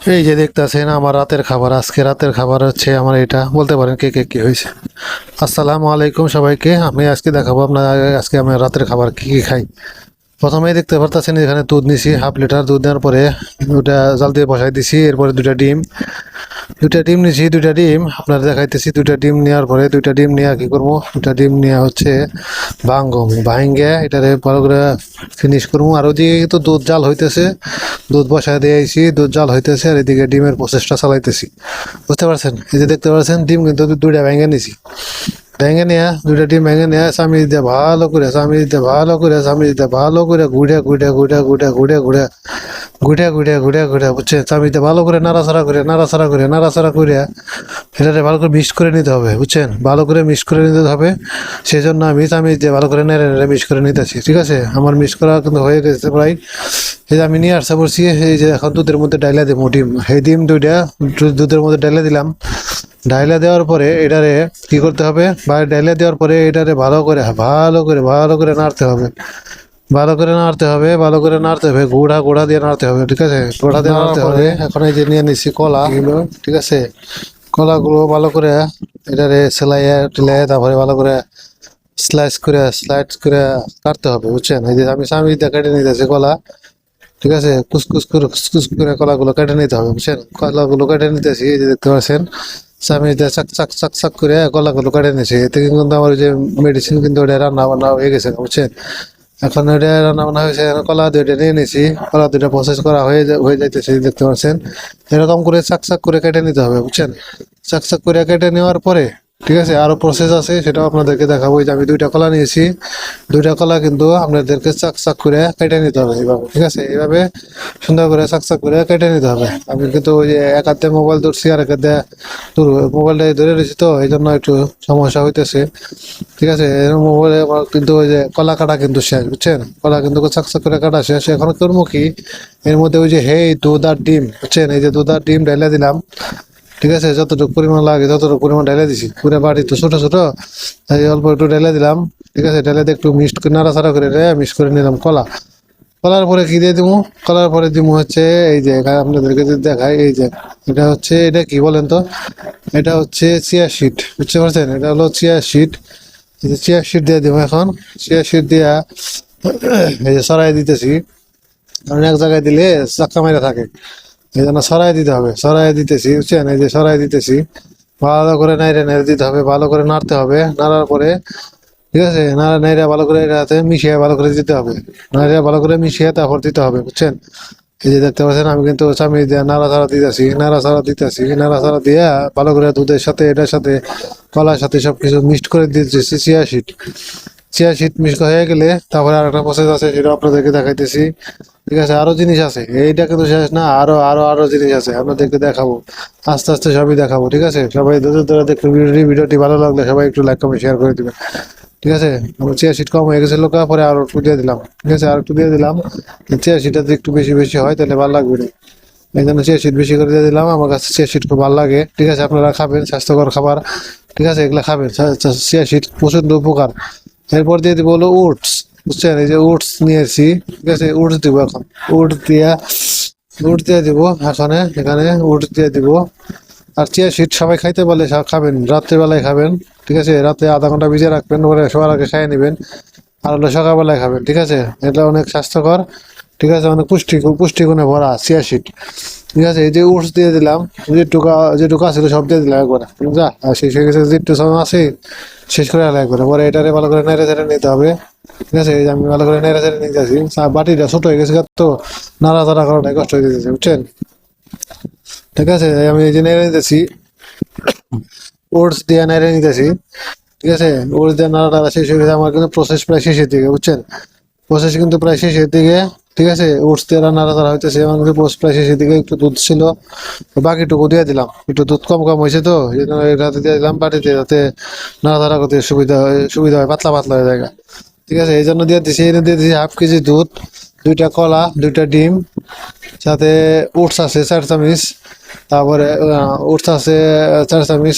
এই যে দেখতেছেন, আমার রাতের খাবার, আজকে রাতের খাবার হচ্ছে আমার এটা। বলতে পারেন কে কে কী হয়েছে। আসসালামু আলাইকুম সবাইকে, আমি আজকে দেখাবো আপনার, আজকে আমি রাতের খাবার কী কী খাই। প্রথমেই দেখতে পারতেছেন এখানে দুধ নিছি, হাফ লিটার দুধ দেওয়ার পরে দুটা জাল দিয়ে বসাই দিছি, এরপরে দুটা ডিম। দুইটা ডিম নিছি দুইটা ডিম। আপনার দেখাইতেছি, দুইটা ডিম নেওয়ার পরে দুইটা ডিম নেওয়া কি করব? দুইটা ডিম নেওয়া হচ্ছে ভাঙ্গম ভাঙ্গে এটারে ভালো করে ফিনিশ করব। আর ওদিকে তো দুধ জাল হইতেছে। দুধ বসায় দিয়ে আইছি, দুধ জাল হইতেছে আর এদিকে ডিমের প্রসেসটা চালাইতেছি। বুঝতে পারছেন? এই যে দেখতে পাচ্ছেন ডিম কিন্তু দুইটা ভেঙে নিছি। ভেঙে নেয়া, দুইটা ডিম ভেঙে নেয়া স্বামী দিয়ে ভালো করে স্বামী দিয়ে ভালো করে স্বামী দিয়ে ভালো করে ঘুরে ঘুরে ঘুরে ঘুরে ঘুরে ঘুরে ঘুরে ঘুরে ঘুরে ঘুরে, বুঝছে? দিয়ে ভালো করে নাড়াচাড়া করে নাড়াচাড়া করে নাড়াচাড়া করে এটাতে ভালো করে মিক্স করে নিতে হবে, বুঝছেন? ভালো করে মিক্স করে নিতে হবে সেই জন্য আমি চামিচ দিয়ে ভালো করে নেড়ে নেড়ে মিক্স করে নিতেছি, ঠিক আছে? আমার মিক্স করা কিন্তু হয়ে গেছে প্রায়। এই যে আমি নিয়ে আসতে পড়ছি এই যে এখন দুধের মধ্যে ডাইলা দেবো, ডিম। এই ডিম দুইটা দুধের মধ্যে ডাইলা দিলাম। ডাইলা দেওয়ার পরে এটারে কি করতে হবে? বা ডাইলা দেওয়ার পরে এটারে ভালো করে ভালো করে ভালো করে নাড়তে হবে। ভালো করে নাড়তে হবে ভালো করে নাড়তে হবে গুড়া গুড়া দিয়ে নাড়তে হবে ঠিক আছে? গুড়া দিয়ে নাড়তে হবে। এখন এই যে নিয়ে নিচ্ছি কলা ঠিক আছে? কলাগুলো ভালো করে এটারে সেলাইয়া টেলাইয়া তারপরে ভালো করে স্লাইস করে স্লাইড করে কাটতে হবে বুঝছেন? এই যে আমি স্বামী দিয়ে কেটে নিতেছি কলা ঠিক আছে? কুসকুস করে কুসকুস করে কলাগুলো কেটে নিতে হবে বুঝছেন? কলাগুলো কেটে নিতেছি এই যে দেখতে পাচ্ছেন? স্বামী দিয়ে চাক চাক চাক চাক করে কলাগুলো কেটে নিয়েছি এতে কিন্তু আমার যে মেডিসিন কিন্তু ওটা রান্না বান্না হয়ে গেছে বুঝছেন? এখন এটা রান্না বান্না হয়েছে কলা দুইটা নিয়ে নিয়েছি কলা দুইটা প্রসেস করা হয়ে হয়ে যাইতেছে, দেখতে পাচ্ছেন। এরকম করে চাকচাক চাক করে কেটে নিতে হবে, বুঝছেন? চাক চাক করে কেটে নেওয়ার পরে ঠিক আছে, আরও প্রসেস আছে, সেটাও আপনাদেরকে দেখাবো। যে আমি দুইটা কলা নিয়েছি, দুইটা কলা কিন্তু আপনাদেরকে চাক চাক করে কেটে নিতে হবে এইভাবে, ঠিক আছে? এইভাবে সুন্দর করে চাক চাক করে কেটে নিতে হবে। আমি কিন্তু ওই যে এক হাতে মোবাইল ধরছি, আর এক হাতে মোবাইলটা ধরে রয়েছি তো এই জন্য একটু সমস্যা হইতেছে। ঠিক আছে মোবাইলে কিন্তু ওই যে কলা কাটা কিন্তু শেষ, বুঝছেন? কলা কিন্তু চাক চাক করে কাটা শেষ। এখন করব কি, এর মধ্যে ওই যে, হেই দুধ আর ডিম, বুঝছেন? এই যে দুধ আর ডিম ঢেলে দিলাম ঠিক আছে, যতটুকু পরিমাণ লাগে ততটুকু পরিমাণ ঢেলে দিছি। পুরো বাড়ি তো ছোট ছোট। তাই অল্প একটু ঢেলে দিলাম। ঠিক আছে ঢেলে দিয়ে একটু মিক্সড করে, নাড়াচাড়া করে রে মিক্স করে নিলাম কলা। কলার পরে কি দিয়ে দিব কলার পরে দিব হচ্ছে এই যে আপনাদেরকে যদি দেখাই, এই যে, এটা হচ্ছে, এটা কি বলেন তো? এটা হচ্ছে চিয়া শিট, বুঝতে পারছেন? এটা হলো চিয়া শিট। চিয়া শিট দিয়ে দিব এখন। চিয়া শিট দিয়া এই যে সরাই দিতেছি। কারণ এক জায়গায় দিলে চাক্কা মেরে থাকে। এই জন্য সরাই দিতে হবে, সরাই দিতেছি, বুঝছেন? এই যে সরাই দিতেছি, ভালো করে নাইড়ে নেড়ে দিতে হবে, ভালো করে নাড়তে হবে, নাড়ার পরে, ঠিক আছে? নাড়া নাইড়ে ভালো করে এটাতে মিশিয়ে ভালো করে দিতে হবে। নাইড়ে ভালো করে মিশিয়ে তারপর দিতে হবে, বুঝছেন? এই যে দেখতে পাচ্ছেন, আমি কিন্তু চামি দিয়ে নাড়াচাড়া দিতেছি নাড়াচাড়া দিতেছি নাড়াচাড়া দিয়ে ভালো করে দুধের সাথে, এটার সাথে, কলার সাথে সবকিছু মিক্সড করে দিতেছি chia seed chia seed mix হয়ে গেলে তারপরে আর একটা প্রসেস আছে, সেটা আপনাদেরকে দেখাইতেছি। ঠিক আছে, আরও জিনিস আছে। এইটা কিন্তু শেষ না, আরও আরও আরও জিনিস আছে, আপনাদেরকে দেখাবো। আস্তে আস্তে সবই দেখাবো, ঠিক আছে? সবাই ধরে ধরে দেখবেন ভিডিওটি ভিডিওটি ভালো লাগলে সবাই একটু লাইক কমেন্ট শেয়ার করে দিবেন। ঠিক আছে? চেয়ার সিট কম হয়ে গেছে, লোক, পরে আরও একটু দিয়ে দিলাম। ঠিক আছে, আর একটু দিয়ে দিলাম। চেয়ার সিটটা যদি একটু বেশি বেশি হয়, তাহলে ভালো লাগবে। না এই জন্য চেয়ার সিট বেশি করে দিয়ে দিলাম, আমার কাছে চেয়ার সিট খুব ভালো লাগে। ঠিক আছে, আপনারা খাবেন, স্বাস্থ্যকর খাবার। ঠিক আছে, এগুলা খাবেন চেয়ার সিট প্রচণ্ড উপকার। এরপর দিয়ে দিব হলো উটস বুঝছেন? এই যে ওটস নিয়েছি ঠিক আছে? উটস দিব এখন। উট দিয়া উট দিয়ে দিব এখানে এখানে উট দিয়ে দিব। আর চিয়া শীত সবাই খাইতে পারলে খাবেন, রাত্রেবেলায় খাবেন, ঠিক আছে? রাতে আধা ঘণ্টা ভিজে রাখবেন, ওরা সবার আগে খাইয়ে নেবেন। আর হলো সকালবেলায় খাবেন, ঠিক আছে? এটা অনেক স্বাস্থ্যকর। ঠিক আছে অনেক পুষ্টি পুষ্টিগুণে ভরা চিয়া সিট ঠিক আছে, এই যে উটস দিয়ে দিলাম যে টুকা যে টুকা ছিল সব দিয়ে দিলাম একবার। যা শেষ হয়ে গেছে যে সময় আছে, শেষ করে আলো একবার। পরে এটারে ভালো করে নেড়ে চেড়ে নিতে হবে। ঠিক আছে, এই যে আমি ভালো করে নেড়ে চেড়ে নিতে আসি বাটিটা ছোট হয়ে গেছে তো নাড়াচাড়া করাটাই কষ্ট হয়ে যেতেছে বুঝছেন? ঠিক আছে আমি এই যে নেড়ে নিতেছি, ওটস দিয়ে নেড়ে নিতেছি। ঠিক আছে, ওটস দিয়ে নাড়া টাড়া শেষ হয়ে গেছে, আমার কিন্তু প্রসেস প্রায় শেষের দিকে, বুঝছেন? প্রসেস কিন্তু প্রায় শেষের দিকে ঠিক আছে ওটস দিয়ে নাড়া টাড়া হইতেছে কিন্তু প্রসেস প্রায় শেষের একটু দুধ ছিল, বাকিটুকু দিয়ে দিলাম। একটু দুধ কম কম হয়েছে তো জন্য দিয়ে দিলাম বাটিতে, যাতে নাড়াচাড়া করতে সুবিধা হয় সুবিধা হয়, পাতলা পাতলা হয়ে যায় ঠিক আছে, এই জন্য দিয়ে দিছি এনে দিয়ে দিছি হাফ কেজি দুধ, দুইটা কলা, দুইটা ডিম, সাথে ওটস আছে, চার চামিচ, তারপরে ওটস আছে, চার চামিচ